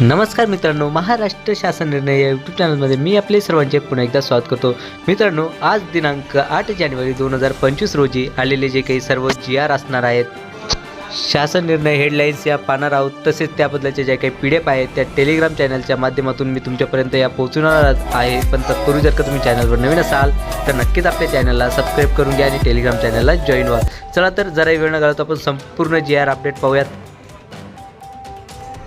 नमस्कार मित्रांनो महाराष्ट्र शासन निर्णय या यूट्यूब चॅनलमध्ये मी आपले सर्वांचे पुन्हा एकदा स्वागत करतो. मित्रांनो आज दिनांक आठ जानेवारी दोन हजार पंचवीस रोजी आलेले जे काही सर्व जी आर असणार आहेत शासन निर्णय हेडलाईन्स या पाहणार आहोत. तसेच त्याबद्दलच्या ज्या काही पी डी एफ आहेत त्या टेलिग्राम चॅनलच्या माध्यमातून मी तुमच्यापर्यंत या पोहोचवणार आहे. पण तत्पूर्वी जर का तुम्ही चॅनलवर नवीन असाल तर नक्कीच आपल्या चॅनलला सबस्क्राईब करून घ्या आणि टेलिग्राम चॅनलला जॉईन व्हा. चला तर जरा वेळ न घालवता आपण संपूर्ण जी आर अपडेट पाहूयात.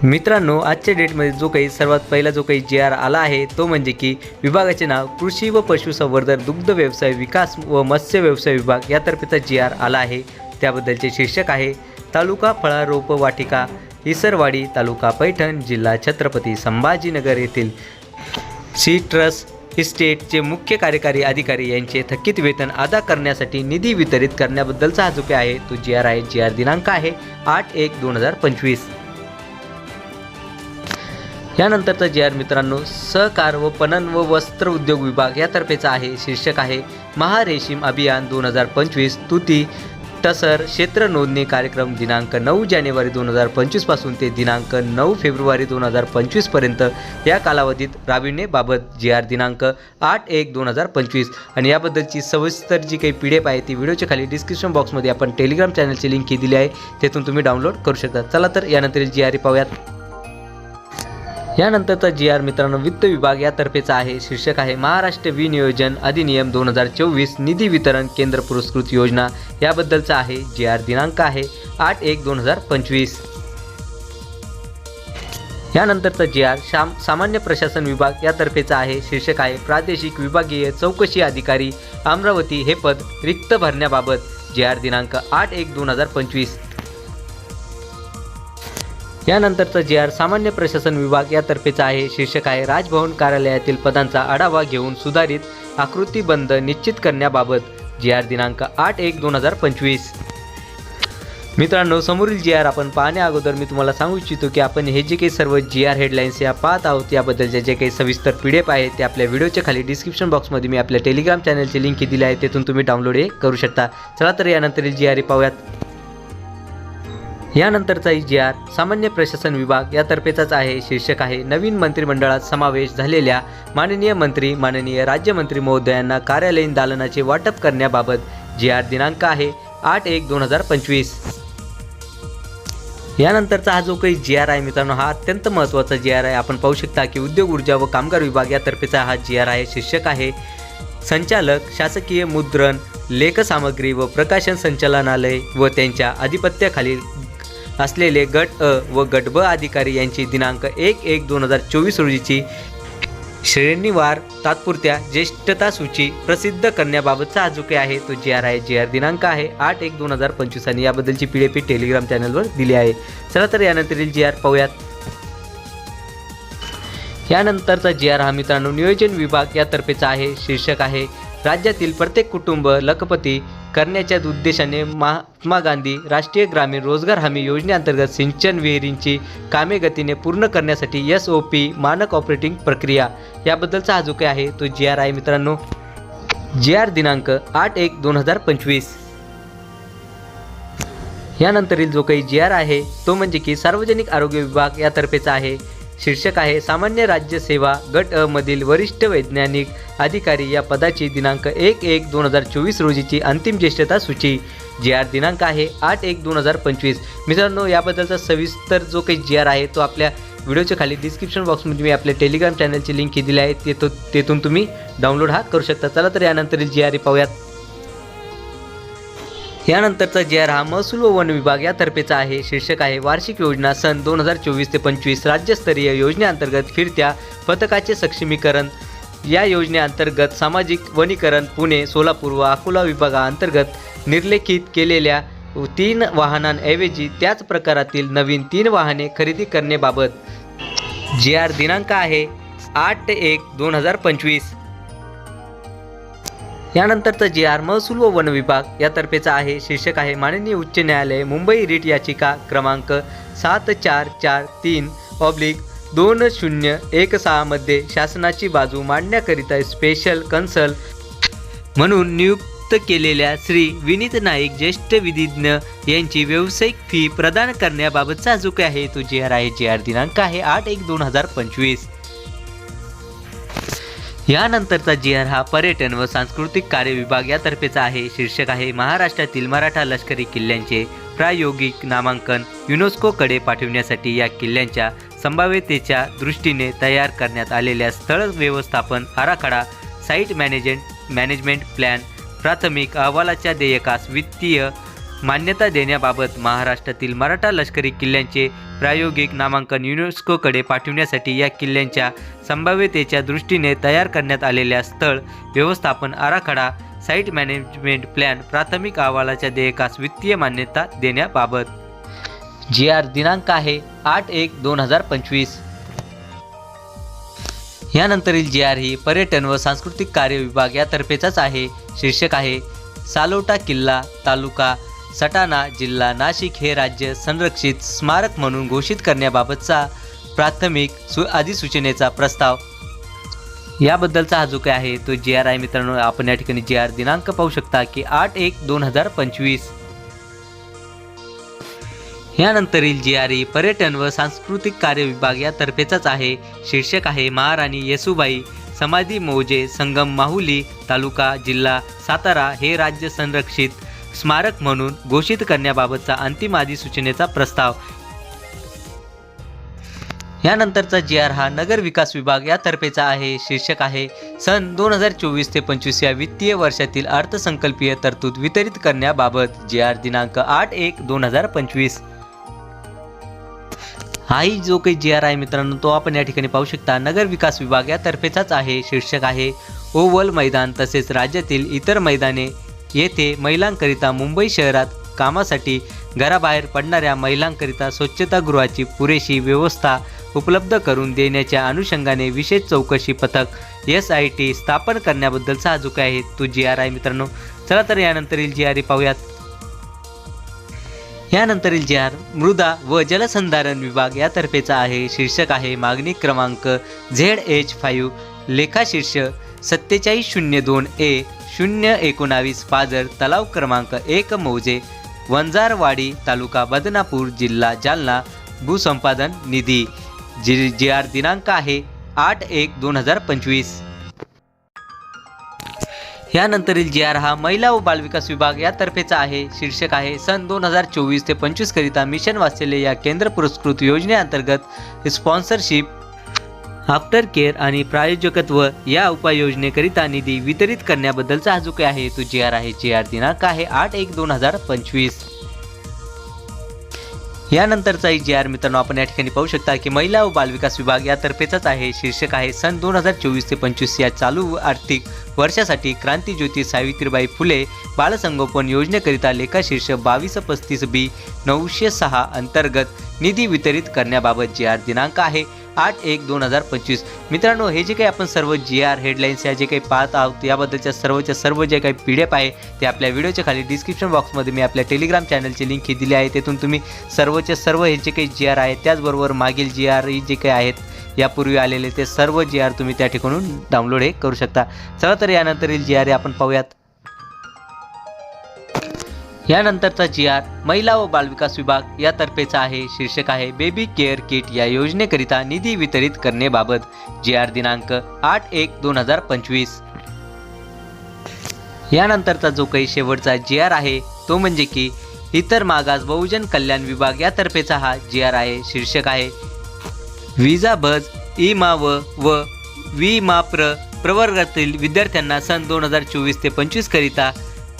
मित्रांनो आजच्या डेटमध्ये जो काही सर्वात पहिला जो काही जी आर आला आहे तो म्हणजे की विभागाचे नाव कृषी व पशुसंवर्धन दुग्ध व्यवसाय विकास व मत्स्य व्यवसाय विभाग यातर्फेचा जी आर आला आहे. त्याबद्दलचे शीर्षक आहे तालुका फळा रोप वाटिका इसरवाडी तालुका पैठण जिल्हा छत्रपती संभाजीनगर येथील सी ट्रस्ट इस्टेटचे मुख्य कार्यकारी अधिकारी यांचे थकीत वेतन अदा करण्यासाठी निधी वितरित करण्याबद्दलचा हा जो काही आहे तो जी आर आहे जी आर दिनांक आहे आठ एक दोन हजार पंचवीस. यानंतरचं जी आर मित्रांनो सहकार व पणन व वस्त्र उद्योग विभाग यातर्फेचा आहे शीर्षक आहे महारेशीम अभियान दोन हजार पंचवीस तुती टसर क्षेत्र नोंदणी कार्यक्रम दिनांक नऊ जानेवारी दोन हजार पंचवीसपासून ते दिनांक नऊ फेब्रुवारी दोन हजार पंचवीसपर्यंत या कालावधीत राबविणेबाबत जी आर दिनांक आठ एक दोन हजार पंचवीस. आणि याबद्दलची सविस्तर जी काही पी डी एफ आहे ती व्हिडिओच्या खाली डिस्क्रिप्शन बॉक्समध्ये आपण टेलिग्राम चॅनलची लिंक ही दिली आहे तेथून तुम्ही डाउनलोड करू शकता. चला तर यानंतर जी आर पाहूयात. यानंतरचा जी आर मित्रांनो वित्त विभाग यातर्फेचा आहे. शीर्षक आहे महाराष्ट्र विनियोजन अधिनियम दोन हजार चोवीस निधी वितरण केंद्र पुरस्कृत योजना. याबद्दलचा आहे जी आर दिनांक आहे आठ एक दोन हजार पंचवीस. यानंतरचा जी आर शाम सामान्य प्रशासन विभाग यातर्फेचा आहे. शीर्षक आहे प्रादेशिक विभागीय चौकशी अधिकारी अमरावती हे पद रिक्त भरण्याबाबत. जी आर दिनांक आठ एक दोन हजार पंचवीस. यानंतरचा जी आर सामान्य प्रशासन विभाग यातर्फेचा आहे. शीर्षक आहे राजभवन कार्यालयातील पदांचा आढावा घेऊन सुधारित आकृतीबंध निश्चित करण्याबाबत जी आर दिनांक आठ एक दोन हजार पंचवीस. मित्रांनो समोरील जी आर आपण पाहण्या अगोदर मी तुम्हाला सांगू इच्छितो की आपण हे जे काही सर्व जी आर हेडलाईन्स या पाहत आहोत याबद्दलचे जे काही सविस्तर पी डी एफ आहे ते आपल्या व्हिडिओच्या खाली डिस्क्रिप्शन बॉक्समध्ये मी आपल्या टेलिग्राम चॅनलची लिंक दिली आहे तेथून तुम्ही डाउनलोड हे करू शकता. चला तर यानंतरील जी आर पाहूयात. यानंतरचा जी आर सामान्य प्रशासन विभाग यातर्फेचाच आहे. शीर्षक आहे नवीन मंत्रिमंडळात समावेश झालेल्या माननीय मंत्री माननीय राज्यमंत्री महोदयांना कार्यालयीन दालनाचे वाटप करण्याबाबत जी आर दिनांक आहे आठ एक दोन हजार पंचवीस. यानंतरचा हा जो काही जी आर आहे मित्रांनो हा अत्यंत महत्त्वाचा जी आर आहे. आपण पाहू शकता की उद्योग ऊर्जा व कामगार विभाग यातर्फेचा हा जी आर आहे शीर्षक आहे. संचालक शासकीय मुद्रण लेखसामग्री व प्रकाशन संचालनालय व त्यांच्या आधिपत्याखालील असलेले गट अ व गट ब अधिकारी यांची दिनांक एक एक दोन हजार चोवीस रोजीची श्रेणीवार तात्पुरत्या ज्येष्ठता सूची प्रसिद्ध करण्याबाबतचा हा जो काही आहे तो जी आर आहे. जी आर दिनांक आहे आठ एक दोन हजार पंचवीस आणि याबद्दलची पी डी पी टेलिग्राम चॅनलवर दिली आहे. चला तर यानंतरील जी आर पाहूयात. यानंतरचा जी आर हा मित्रांनो नियोजन विभाग यातर्फेचा आहे शीर्षक आहे. राज्यातील प्रत्येक कुटुंब लखपती करण्याच्या उद्देशाने महात्मा गांधी राष्ट्रीय ग्रामीण रोजगार हमी योजनेअंतर्गत सिंचन विहिरींची कामे गतीने पूर्ण करण्यासाठी एस ओ पी मानक ऑपरेटिंग प्रक्रिया याबद्दलचा हा जो काही आहे तो जी आर आहे मित्रांनो. जी आर दिनांक आठ एक दोन हजार पंचवीस. यानंतरील जो काही जी आर आहे तो म्हणजे की सार्वजनिक आरोग्य विभाग यातर्फेचा आहे. शीर्षक आहे सामान्य राज्य सेवा गट अ मधील वरिष्ठ वैज्ञानिक अधिकारी या पदाची दिनांक एक एक दोन हजार चोवीस रोजीची अंतिम ज्येष्ठता सूची. जी आर दिनांक आहे आठ एक दोन हजार पंचवीस. मित्रांनो याबद्दलचा सविस्तर जो काही जी आर आहे तो आपल्या व्हिडिओच्या खाली डिस्क्रिप्शन बॉक्समध्ये मी आपल्या टेलिग्राम चॅनलची लिंक ही दिली आहे. तेथून तेथून तुम्ही डाउनलोड हा करू शकता. चला तर यानंतर जी आर पाहूयात. यानंतरचा जी आर हा महसूल व वन विभाग यातर्फेचा आहे. शीर्षक आहे वार्षिक योजना सन दोन हजार चोवीस ते पंचवीस राज्यस्तरीय योजनेअंतर्गत फिरत्या पथकाचे सक्षमीकरण. या योजनेअंतर्गत सामाजिक वनीकरण पुणे सोलापूर व अकोला विभागाअंतर्गत निर्लेखित केलेल्या तीन वाहनांऐवजी त्याच प्रकारातील नवीन तीन वाहने खरेदी करण्याबाबत. जी आर दिनांक आहे आठ एक दोन हजार पंचवीस. यानंतरचा जी आर महसूल व वन विभाग यातर्फेचा आहे शीर्षक आहे माननीय उच्च न्यायालय मुंबई रिट याचिका क्रमांक सात चार चार तीन ऑब्लिक दोन शून्य एक सहामध्ये शासनाची बाजू मांडण्याकरिता स्पेशल कन्सल म्हणून नियुक्त नियुक्त केलेल्या श्री विनीत नाईक ज्येष्ठ विधिज्ञ यांची व्यावसायिक फी प्रदान करण्याबाबतचा जो काही आहे तो जी आर आहे जी आर दिनांक आहे आठ एक दोन हजार पंचवीस. यानंतरचा जी आर हा पर्यटन व सांस्कृतिक कार्य विभाग यातर्फेचा आहे. शीर्षक आहे महाराष्ट्रातील मराठा लष्करी किल्ल्यांचे प्रायोगिक नामांकन युनेस्कोकडे पाठविण्यासाठी या किल्ल्यांच्या संभाव्यतेच्या दृष्टीने तयार करण्यात आलेल्या स्थळ व्यवस्थापन आराखडा साईट मॅनेजमेंट मॅनेजमेंट प्लॅन प्राथमिक अहवालाच्या देयकास वित्तीय मान्यता देण्याबाबत महाराष्ट्रातील मराठा लष्करी किल्ल्यांचे प्रायोगिक नामांकन युनेस्कोकडे पाठविण्यासाठी या किल्ल्यांच्या संभाव्यतेच्या दृष्टीने तयार करण्यात आलेल्या स्थळ व्यवस्थापन आराखडा साईट मॅनेजमेंट प्लॅन प्राथमिक अहवालाच्या देयकास वित्तीय मान्यता देण्याबाबत. जी आर दिनांक आहे आठ एक दोन हजार पंचवीस. यानंतरील जी आर ही पर्यटन व सांस्कृतिक कार्य विभाग यातर्फेचाच आहे. शीर्षक आहे सालोटा किल्ला तालुका सटाणा जिल्हा नाशिक हे राज्य संरक्षित स्मारक म्हणून घोषित करण्याबाबतचा प्राथमिक सु अधिसूचनेचा प्रस्ताव. याबद्दलचा हा जो काय आहे तो जी आर आहे मित्रांनो आपण या ठिकाणी जी आर दिनांक पाहू शकता की आठ एक दोन हजार पंचवीस. यानंतरील जी आर ई पर्यटन व सांस्कृतिक कार्य विभाग यातर्फेचाच आहे. शीर्षक आहे महाराणी येसुबाई समाधी मौजे संगम माहुली तालुका जिल्हा सातारा हे राज्य संरक्षित स्मारक म्हणून घोषित करण्याबाबतचा अंतिम अधिसूचनेचा प्रस्ताव. यानंतरचा जी आर हा नगर विकास विभाग यातर्फेचा आहे शीर्षक आहे. सन दोन हजार चोवीस ते पंचवीस या वित्तीय वर्षातील अर्थसंकल्पीय तरतूद वितरित करण्याबाबत जी आर दिनांक आठ एक दोन हजार पंचवीस. हाही जो काही जी आर आहे मित्रांनो तो आपण या ठिकाणी पाहू शकता. नगर विकास विभाग यातर्फेचाच आहे शीर्षक आहे. ओवल मैदान तसेच राज्यातील इतर मैदाने येथे महिलांकरिता मुंबई शहरात कामासाठी घराबाहेर पडणाऱ्या महिलांकरिता स्वच्छतागृहाची पुरेशी व्यवस्था उपलब्ध करून देण्याच्या अनुषंगाने विशेष चौकशी पथक एस आय टी स्थापन करण्याबद्दल साजूक आहे. तो जी आर आहे मित्रांनो. चला तर यानंतरील जी आर पाहूयात. यानंतरील जी आर. मृदा व जलसंधारण विभाग यातर्फेचा आहे. शीर्षक आहे मागणी क्रमांक झेड एच फाईव्ह. लेखाशीर्ष सत्तेचाळीस शून्य दोन ए. शून्य एकोणावीस पाजर तलाव क्रमांक एक मौजे वंजारवाडी तालुका बदनापूर जिल्हा जालना भूसंपादन निधी. जी जी आर दिनांक आहे आठ एक दोन हजार पंचवीस. यानंतरील जी आर हा महिला व बालविकास विभाग यातर्फेचा आहे. शीर्षक आहे सन दोन हजार चोवीस ते पंचवीसकरिता मिशन वाचलेले या केंद्र पुरस्कृत योजनेअंतर्गत स्पॉन्सरशिप आफ्टर केअर आणि प्रायोजकत्व या उपाययोजनेकरिता निधी वितरित करण्याबद्दलचा हा जो काही आहे तो जी आर आहे. जी आर दिनांक आहे आठ एक दोन हजार पंचवीस. यानंतरचाही जी आर मित्रांनो आपण या ठिकाणी पाहू शकता की महिला व बालविकास विभाग यातर्फेचाच आहे. शीर्षक आहे सन दोन हजार चोवीस ते पंचवीस या चालू आर्थिक वर्षासाठी क्रांतीज्योती सावित्रीबाई फुले बालसंगोपन योजनेकरिता लेखाशीर्ष बावीस पस्तीस बी नऊशे सहा अंतर्गत निधी वितरित करण्याबाबत जी आर दिनांक आहे. आठ एक दोन हजार पंचवीस. मित्रांनो हे जे काही आपण सर्व जी आर हेडलाईन्स या जे काही पाहत आहोत याबद्दलच्या सर्वच्या सर्व जे काही पी डी एफ आहे ते आपल्या व्हिडिओच्या खाली डिस्क्रिप्शन बॉक्समध्ये मी आपल्या टेलिग्राम चॅनलची लिंक ही दिली आहे. तेथून तुम्ही सर्वच्या सर्व हे जे काही जी आर आहे त्याचबरोबर मागील जी आर जे काही आहेत यापूर्वी आलेले ते सर्व जी आर तुम्ही त्या ठिकाणून डाउनलोड हे करू शकता. चला तर यानंतरील जी आर आपण पाहूयात. यानंतरचा जी आर महिला व बालविकास विभाग यातर्फेचा आहे. शीर्षक आहे बेबी केअर किट या योजनेकरिता निधी वितरित करण्याबाबत जी आर दिनांक आठ एक दोन हजार पंचवीस. यानंतरचा जो काही शेवटचा जी आर आहे तो म्हणजे की इतर मागास बहुजन कल्याण विभाग यातर्फेचा हा जी आर आहे. शीर्षक आहे विजा बज ई मा व व वी मा प्र प्रवर्गातील विद्यार्थ्यांना सन दोन हजार चोवीस ते पंचवीस करिता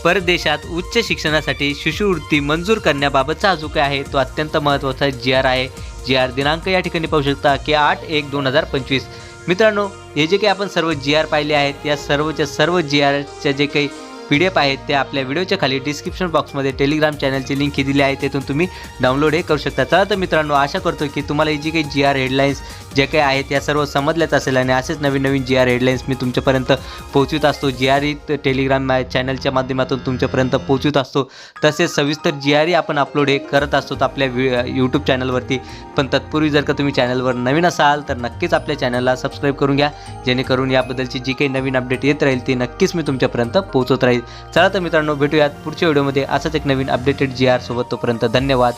परदेशात उच्च शिक्षणासाठी शिष्यवृत्ती मंजूर करण्याबाबतचा जो काय आहे. तो अत्यंत महत्त्वाचा जी आर आहे. जी आर दिनांक या ठिकाणी पाहू शकता की आठ एक दोन हजार पंचवीस. मित्रांनो हे जे काही आपण सर्व जी आर पाहिले आहेत या सर्वच्या सर्व जी आरच्या जे काही पी डी एफ आहेत ते आपल्या व्हिडिओच्या खाली डिस्क्रिप्शन बॉक्समध्ये टेलिग्राम चॅनलची लिंक ही दिली आहे तेथून तुम्ही डाउनलोड हे करू शकता. चला तर मित्रांनो आशा करतो की तुम्हाला ही जी काही जी आर हेडलाईन्स जे काही आहेत या सर्व समजल्याच असेल आणि असेच नवीन नवीन जी आर हेडलाईन्स मी तुमच्यापर्यंत पोहोचवित असतो. जी आर ई टेलिग्राम चॅनलच्या माध्यमातून तुमच्यापर्यंत पोहोचवित असतो. तसेच सविस्तर जी आर ई आपण अपलोड हे करत असतो आपल्या वि यूट्यूब चॅनलवरती पण तत्पूर्वी जर का तुम्ही चॅनलवर नवीन असाल तर नक्कीच आपल्या चॅनलला सबस्क्राईब करून घ्या. जेणेकरून याबद्दलची जी काही नवीन अपडेट येत राहील ती नक्कीच मी तुमच्यापर्यंत पोहोचत राहील. चला तर मित्रांनो भेटूयात पुढच्या व्हिडिओमध्ये. असंच एक नवीन अपडेटेड जी आर सोबत. तोपर्यंत धन्यवाद.